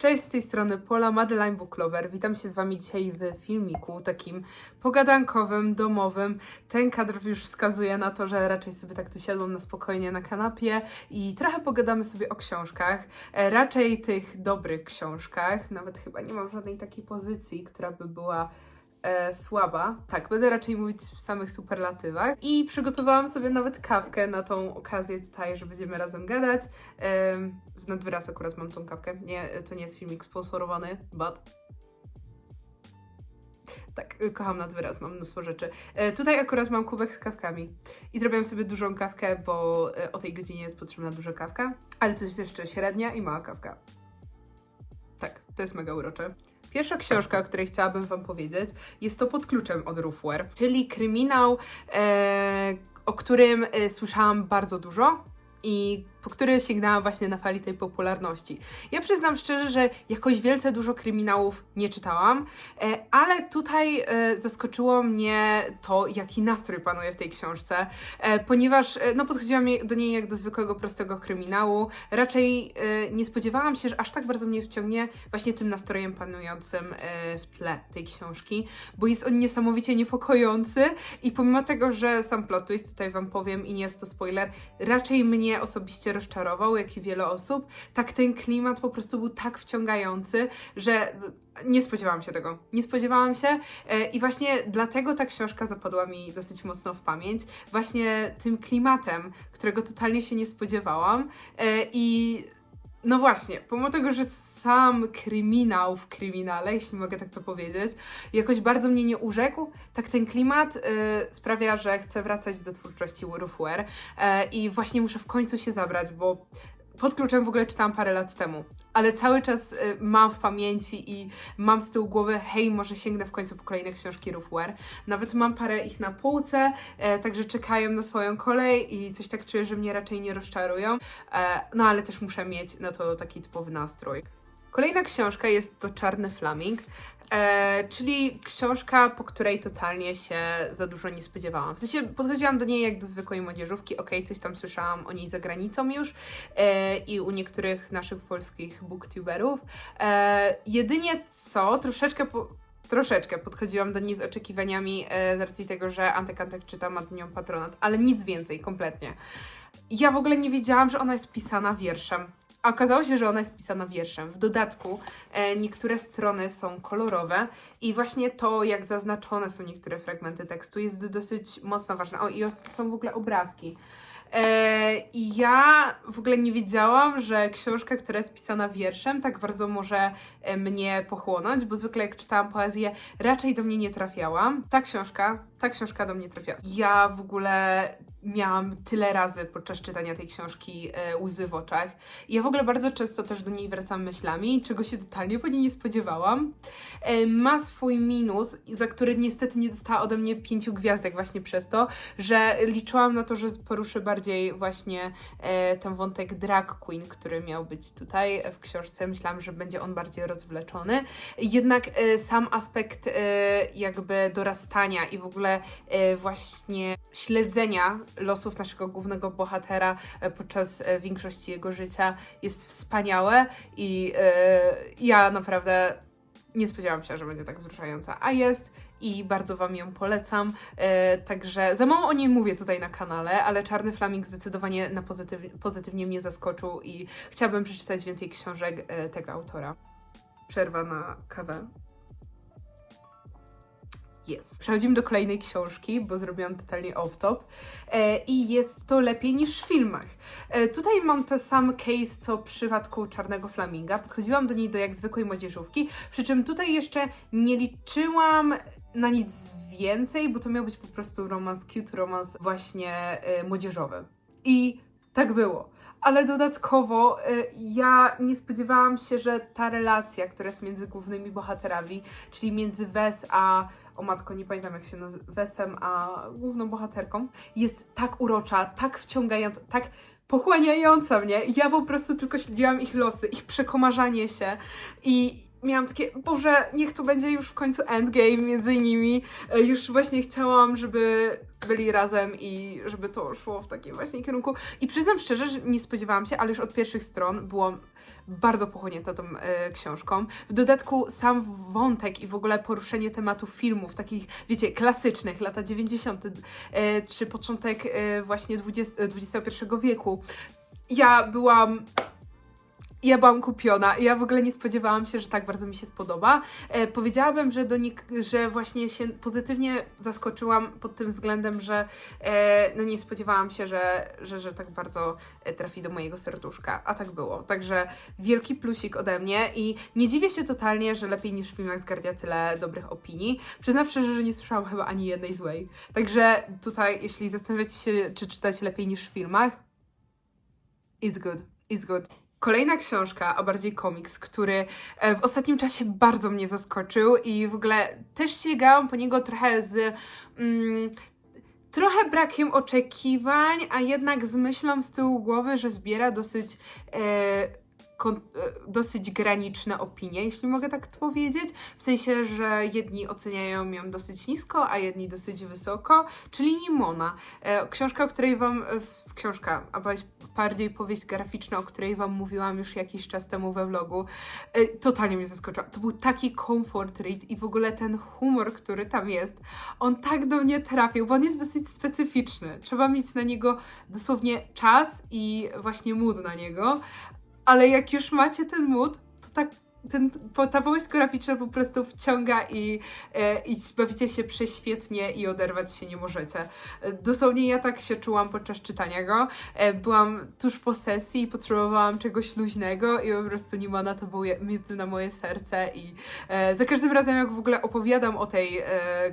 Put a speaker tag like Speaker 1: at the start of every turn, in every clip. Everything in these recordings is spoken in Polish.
Speaker 1: Cześć, z tej strony Pola Madeline Book Lover. Witam się z Wami dzisiaj w filmiku takim pogadankowym, domowym. Ten kadr już wskazuje na to, że raczej sobie tak tu siadłam na spokojnie na kanapie i trochę pogadamy sobie o książkach. E, Raczej tych dobrych książkach. Nawet chyba nie mam żadnej takiej pozycji, która by była e, słaba. Tak, będę raczej mówić w samych superlatywach. I przygotowałam sobie nawet kawkę na tą okazję tutaj, że będziemy razem gadać. Em, z nadwyraz akurat mam tą kawkę. Nie, to nie jest filmik sponsorowany, but... Tak, kocham nadwyraz, mam mnóstwo rzeczy. E, tutaj akurat mam kubek z kawkami i zrobiłam sobie dużą kawkę, bo e, o tej godzinie jest potrzebna duża kawka, ale to jest jeszcze średnia i mała kawka. Tak, to jest mega urocze. Pierwsza książka, o której chciałabym Wam powiedzieć, jest to Pod kluczem od Roofware, czyli kryminał, e, o którym e, słyszałam bardzo dużo i po który sięgnęłam właśnie na fali tej popularności. Ja przyznam szczerze, że jakoś wielce dużo kryminałów nie czytałam, e, ale tutaj e, zaskoczyło mnie to, jaki nastrój panuje w tej książce, e, ponieważ no, podchodziłam do niej jak do zwykłego, prostego kryminału. Raczej nie spodziewałam się, że aż tak bardzo mnie wciągnie właśnie tym nastrojem panującym w tle tej książki, bo jest on niesamowicie niepokojący i pomimo tego, że sam plot twist, tutaj Wam powiem i nie jest to spoiler, raczej mnie osobiście rozczarował, jak i wiele osób, tak ten klimat po prostu był tak wciągający, że nie spodziewałam się tego. Nie spodziewałam się e, i właśnie dlatego ta książka zapadła mi dosyć mocno w pamięć. Właśnie tym klimatem, którego totalnie się nie spodziewałam e, i no właśnie, pomimo tego, że sam kryminał w kryminale, jeśli mogę tak to powiedzieć, jakoś bardzo mnie nie urzekł, tak ten klimat y, sprawia, że chcę wracać do twórczości Roofware e, i właśnie muszę w końcu się zabrać, bo pod kluczem w ogóle czytałam parę lat temu, ale cały czas y, mam w pamięci i mam z tyłu głowy, hej, może sięgnę w końcu po kolejne książki Roofware. Nawet mam parę ich na półce, e, także czekają na swoją kolej i coś tak czuję, że mnie raczej nie rozczarują, e, no ale też muszę mieć na to taki typowy nastrój. Kolejna książka jest to Czarny Flaming, e, czyli książka, po której totalnie się za dużo nie spodziewałam. W sensie podchodziłam do niej jak do zwykłej młodzieżówki, okej, coś tam słyszałam o niej za granicą już e, i u niektórych naszych polskich booktuberów. E, jedynie co, troszeczkę po, troszeczkę podchodziłam do niej z oczekiwaniami e, z racji tego, że Antek Antek czyta, ma nią patronat, ale nic więcej, kompletnie. Ja w ogóle nie wiedziałam, że ona jest pisana wierszem. A okazało się, że ona jest pisana wierszem. W dodatku e, niektóre strony są kolorowe i właśnie to, jak zaznaczone są niektóre fragmenty tekstu, jest dosyć mocno ważne. O, i są w ogóle obrazki. E, I ja w ogóle nie wiedziałam, że książka, która jest pisana wierszem, tak bardzo może e, mnie pochłonąć, bo zwykle jak czytałam poezję, raczej do mnie nie trafiałam. Ta książka, ta książka do mnie trafiała. Ja w ogóle miałam tyle razy podczas czytania tej książki e, łzy w oczach. I ja w ogóle bardzo często też do niej wracam myślami, czego się totalnie po niej nie spodziewałam. E, ma swój minus, za który niestety nie dostała ode mnie pięciu gwiazdek właśnie przez to, że liczyłam na to, że poruszę bardziej właśnie e, ten wątek drag queen, który miał być tutaj w książce. Myślałam, że będzie on bardziej rozwleczony. Jednak sam aspekt jakby dorastania i w ogóle właśnie śledzenia losów naszego głównego bohatera e, podczas e, większości jego życia jest wspaniałe i e, ja naprawdę nie spodziewałam się, że będzie tak wzruszająca, a jest i bardzo Wam ją polecam. Także za mało o niej mówię tutaj na kanale, ale Czarny Flaming zdecydowanie na pozytyw, pozytywnie mnie zaskoczył i chciałabym przeczytać więcej książek tego autora. Przerwa na kawę. Jest. Przechodzimy do kolejnej książki, bo zrobiłam totalnie off-top. E, I jest to lepiej niż w filmach. E, tutaj mam ten sam case, co w przypadku Czarnego Flaminga. Podchodziłam do niej do jak zwykłej młodzieżówki, przy czym tutaj jeszcze nie liczyłam na nic więcej, bo to miał być po prostu romans, cute romans właśnie e, młodzieżowy. I tak było. Ale dodatkowo e, ja nie spodziewałam się, że ta relacja, która jest między głównymi bohaterami, czyli między Wes a o matko, nie pamiętam jak się nazywa, Wesem a główną bohaterką, jest tak urocza, tak wciągająca, tak pochłaniająca mnie. Ja po prostu tylko śledziłam ich losy, ich przekomarzanie się i miałam takie, Boże, niech to będzie już w końcu endgame między nimi. E, Już właśnie chciałam, żeby byli razem i żeby to szło w takim właśnie kierunku. I przyznam szczerze, że nie spodziewałam się, ale już od pierwszych stron byłam bardzo pochłonięta tą e, książką. W dodatku sam wątek i w ogóle poruszenie tematu filmów, takich, wiecie, klasycznych, lata 90., e, czy początek e, właśnie 20, XXI wieku. Ja byłam ja byłam kupiona. Ja w ogóle nie spodziewałam się, że tak bardzo mi się spodoba. E, powiedziałabym, że, do że właśnie się pozytywnie zaskoczyłam pod tym względem, że e, no nie spodziewałam się, że, że, że tak bardzo e, trafi do mojego serduszka, a tak było. Także wielki plusik ode mnie i nie dziwię się totalnie, że lepiej niż w filmach zgarnia tyle dobrych opinii. Przyznam szczerze, że nie słyszałam chyba ani jednej złej. Także tutaj, jeśli zastanawiacie się, czy czytać lepiej niż w filmach, it's good, it's good. Kolejna książka, a bardziej komiks, który e, w ostatnim czasie bardzo mnie zaskoczył i w ogóle też sięgałam po niego trochę z. Mm, trochę brakiem oczekiwań, a jednak z myślą z tyłu głowy, że zbiera dosyć. E, dosyć graniczne opinie, jeśli mogę tak powiedzieć. W sensie, że jedni oceniają ją dosyć nisko, a jedni dosyć wysoko, czyli Nimona. E, książka, o której Wam. e, Książka, a bardziej- powieść graficzna, o której Wam mówiłam już jakiś czas temu we vlogu. E, totalnie mnie zaskoczyła. To był taki comfort read i w ogóle ten humor, który tam jest, on tak do mnie trafił, bo on jest dosyć specyficzny. Trzeba mieć na niego dosłownie czas i właśnie mood na niego, ale jak już macie ten mood, to tak ten, ta powieść graficzna po prostu wciąga i, e, i bawicie się prześwietnie i oderwać się nie możecie. Dosłownie ja tak się czułam podczas czytania go. E, Byłam tuż po sesji i potrzebowałam czegoś luźnego i po prostu Nimona to był miód na moje serce i e, za każdym razem jak w ogóle opowiadam o tej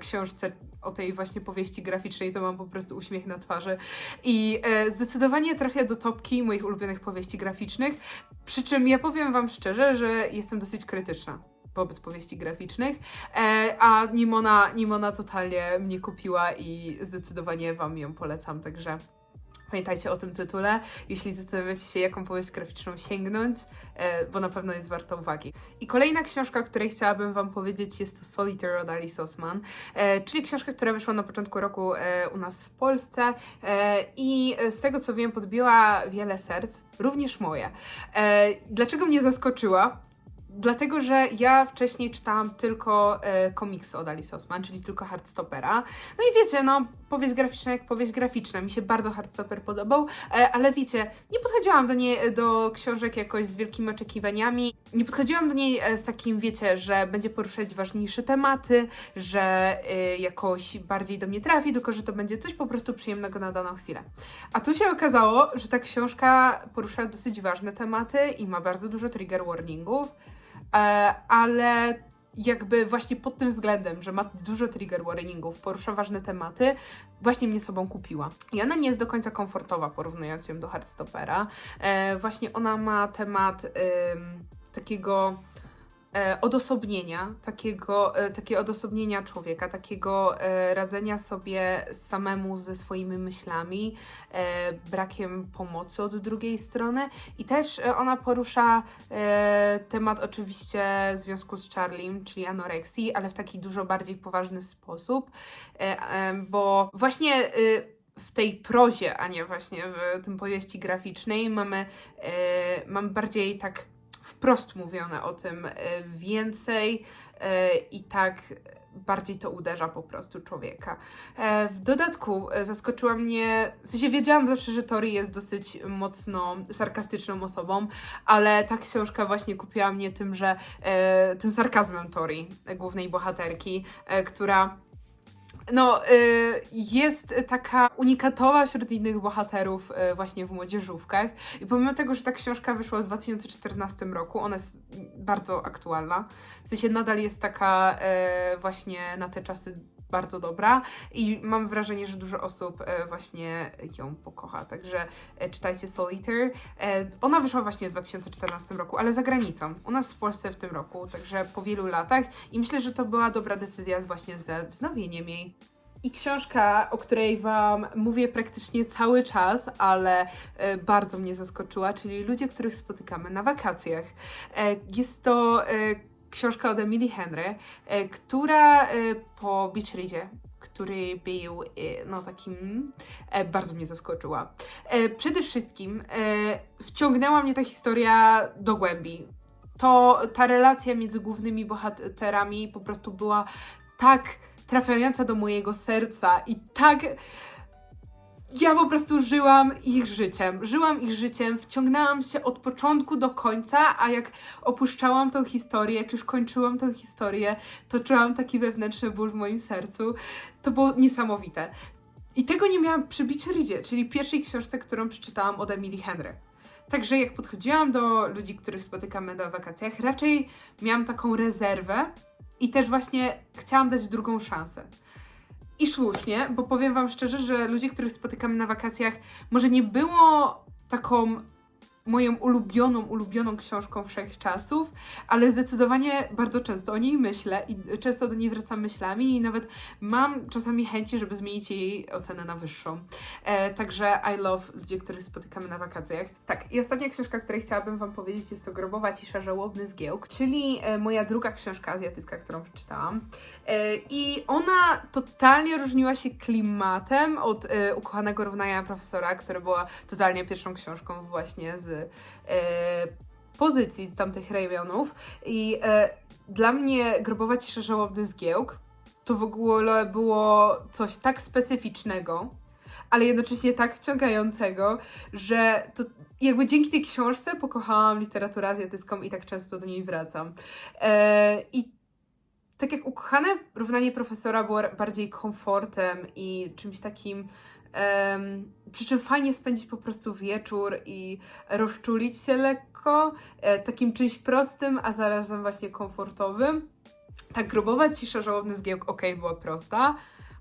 Speaker 1: książce, o tej właśnie powieści graficznej, to mam po prostu uśmiech na twarzy. I e, zdecydowanie trafia do topki moich ulubionych powieści graficznych, przy czym ja powiem Wam szczerze, że jestem dosyć krytyczna wobec powieści graficznych, e, a Nimona, Nimona totalnie mnie kupiła i zdecydowanie Wam ją polecam, także pamiętajcie o tym tytule, jeśli zastanawiacie się, jaką powieść graficzną sięgnąć, e, bo na pewno jest warta uwagi. I kolejna książka, o której chciałabym Wam powiedzieć, jest to Solitaire od Alice Osman, e, czyli książka, która wyszła na początku roku e, u nas w Polsce i z tego co wiem, podbiła wiele serc, również moje. Dlaczego mnie zaskoczyła? Dlatego, że ja wcześniej czytałam tylko e, komiksy od Alice Osman, czyli tylko Hardstopera. No i wiecie, no, powieść graficzna jak powieść graficzna. Mi się bardzo Hardstopper podobał, e, ale wiecie, nie podchodziłam do niej, do książek jakoś z wielkimi oczekiwaniami. Nie podchodziłam do niej e, z takim, wiecie, że będzie poruszać ważniejsze tematy, że e, jakoś bardziej do mnie trafi, tylko że to będzie coś po prostu przyjemnego na daną chwilę. A tu się okazało, że ta książka porusza dosyć ważne tematy i ma bardzo dużo trigger warningów, e, ale jakby właśnie pod tym względem, że ma dużo trigger warningów, porusza ważne tematy, właśnie mnie sobą kupiła. I ona nie jest do końca komfortowa, porównując ją do Hardstopera. E, właśnie ona ma temat takiego e, odosobnienia, takiego, e, takie odosobnienia człowieka, takiego e, radzenia sobie samemu ze swoimi myślami, e, brakiem pomocy od drugiej strony. I też e, ona porusza e, temat oczywiście związku z Charliem, czyli anoreksji, ale w taki dużo bardziej poważny sposób, e, e, bo właśnie e, w tej prozie, a nie właśnie w tym powieści graficznej mamy, e, mamy bardziej tak wprost mówione o tym e, więcej e, i tak bardziej to uderza po prostu człowieka. E, W dodatku zaskoczyła mnie, w sensie wiedziałam zawsze, że Tori jest dosyć mocno sarkastyczną osobą, ale ta książka właśnie kupiła mnie tym, że tym sarkazmem Tori, głównej bohaterki, która no, y, jest taka unikatowa wśród innych bohaterów y, właśnie w młodzieżówkach. I pomimo tego, że ta książka wyszła w 2014 roku, ona jest bardzo aktualna. W sensie nadal jest taka y, właśnie na te czasy bardzo dobra i mam wrażenie, że dużo osób e, właśnie ją pokocha. Także e, czytajcie Solitaire. E, Ona wyszła właśnie w 2014 roku, ale za granicą. U nas w Polsce w tym roku, także po wielu latach i myślę, że to była dobra decyzja właśnie ze wznowieniem jej. I książka, o której Wam mówię praktycznie cały czas, ale bardzo mnie zaskoczyła, czyli Ludzie, których spotykamy na wakacjach. Jest to książka od Emily Henry, e, która e, po Beach który był e, no takim, bardzo mnie zaskoczyła. Przede wszystkim wciągnęła mnie ta historia do głębi. To ta relacja między głównymi bohaterami po prostu była tak trafiająca do mojego serca i tak ja po prostu żyłam ich życiem. Żyłam ich życiem, wciągnęłam się od początku do końca, a jak opuszczałam tą historię, jak już kończyłam tą historię, to czułam taki wewnętrzny ból w moim sercu. To było niesamowite. I tego nie miałam przy Beach Readzie, czyli pierwszej książce, którą przeczytałam od Emily Henry. Także jak podchodziłam do ludzi, których spotykamy na wakacjach, raczej miałam taką rezerwę i też właśnie chciałam dać drugą szansę. I słusznie, bo powiem Wam szczerze, że ludzie, których spotykamy na wakacjach, może nie było taką moją ulubioną, ulubioną książką wszechczasów, ale zdecydowanie bardzo często o niej myślę i często do niej wracam myślami i nawet mam czasami chęci, żeby zmienić jej ocenę na wyższą. E, także I love ludzi, których spotykamy na wakacjach. Tak, i ostatnia książka, której chciałabym Wam powiedzieć jest to Grobowa Cisza Żałobny Zgiełk, czyli e, moja druga książka azjatycka, którą przeczytałam. E, I ona totalnie różniła się klimatem od e, Ukochanego Równania Profesora, która była totalnie pierwszą książką właśnie z e, pozycji z tamtych rejonów. I e, dla mnie Grobowa Cisza Zgiełk to w ogóle było coś tak specyficznego, ale jednocześnie tak wciągającego, że to jakby dzięki tej książce pokochałam literaturę azjatycką i tak często do niej wracam. E, I tak jak ukochane równanie profesora było bardziej komfortem i czymś takim, przy czym fajnie spędzić po prostu wieczór i rozczulić się lekko, e, takim czymś prostym, a zarazem właśnie komfortowym. Ta grobowa cisza, żałobny zgiełk, okej, była prosta,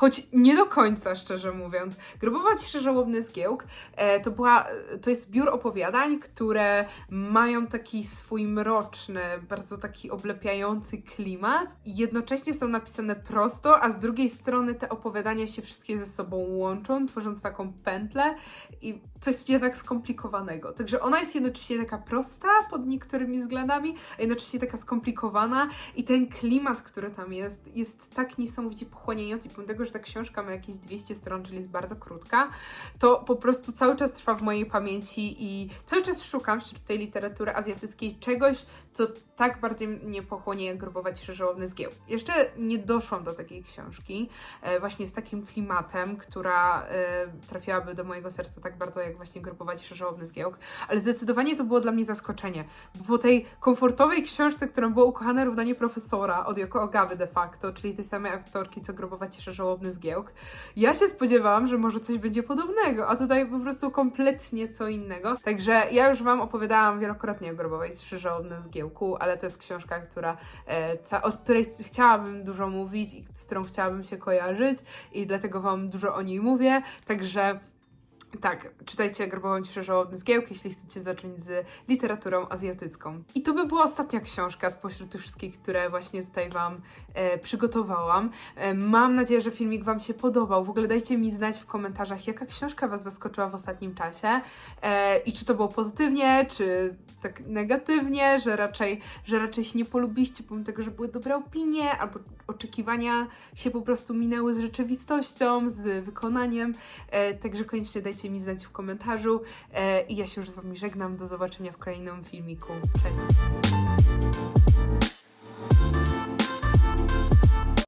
Speaker 1: choć nie do końca, szczerze mówiąc. Grobowa cisza, żałobny zgiełk e, to, była, to jest zbiór opowiadań, które mają taki swój mroczny, bardzo taki oblepiający klimat jednocześnie są napisane prosto, a z drugiej strony te opowiadania się wszystkie ze sobą łączą, tworząc taką pętlę i coś jednak skomplikowanego. Także ona jest jednocześnie taka prosta pod niektórymi względami, a jednocześnie taka skomplikowana i ten klimat, który tam jest, jest tak niesamowicie pochłaniający. Pomimo tego, że ta książka ma jakieś 200 stron, czyli jest bardzo krótka, to po prostu cały czas trwa w mojej pamięci i cały czas szukam wśród tej literatury azjatyckiej czegoś, co tak bardziej mnie pochłonie jak grobować żołobny zgieł. Jeszcze nie doszłam do takiej książki, e, właśnie z takim klimatem, która e, trafiłaby do mojego serca tak bardzo jak właśnie grobować żołobny zgiełk, ale zdecydowanie to było dla mnie zaskoczenie, bo po tej komfortowej książce, którą było ukochane równanie profesora od Yoko Ogawy de facto, czyli tej samej aktorki, co grobować żołobny zgiełk, ja się spodziewałam, że może coś będzie podobnego, a tutaj po prostu kompletnie co innego. Także ja już Wam opowiadałam wielokrotnie o grobowej żołobnym zgiełku, ale to jest książka, która, e, o której chciałabym dużo mówić i z którą chciałabym się kojarzyć i dlatego Wam dużo o niej mówię. Także tak, czytajcie Grobową Ciszę Zgiełk, jeśli chcecie zacząć z literaturą azjatycką. I to by była ostatnia książka spośród tych wszystkich, które właśnie tutaj Wam przygotowałam. E, mam nadzieję, że filmik Wam się podobał. W ogóle dajcie mi znać w komentarzach, jaka książka Was zaskoczyła w ostatnim czasie e, i czy to było pozytywnie, czy tak negatywnie, że raczej, że raczej się nie polubiliście, pomimo tego, że były dobre opinie, albo oczekiwania się po prostu minęły z rzeczywistością, z wykonaniem. E, także koniecznie dajcie mi znać w komentarzu. E, I ja się już z Wami żegnam. Do zobaczenia w kolejnym filmiku. Cześć!